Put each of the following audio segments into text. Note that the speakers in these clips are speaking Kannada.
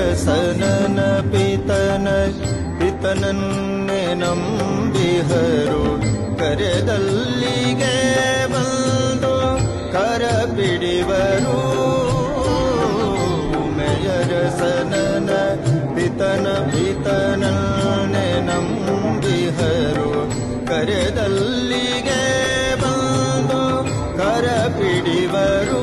ಅರಸನ ಪಿತನ ಪಿತನನ್ನೇ ನಂಬಿಹರು ಕರೆದಲ್ಲಿಗೆ ಬಂದು ಕರ ಬಿಡಿವರು ಮೇಯರಸನ ಪಿತನ ಪಿತನನ್ನೇ ನಂಬಿಹರು ಕರೆದಲ್ಲಿಗೆ ಬಂದು ಕರ ಬಿಡಿವರು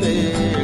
baby.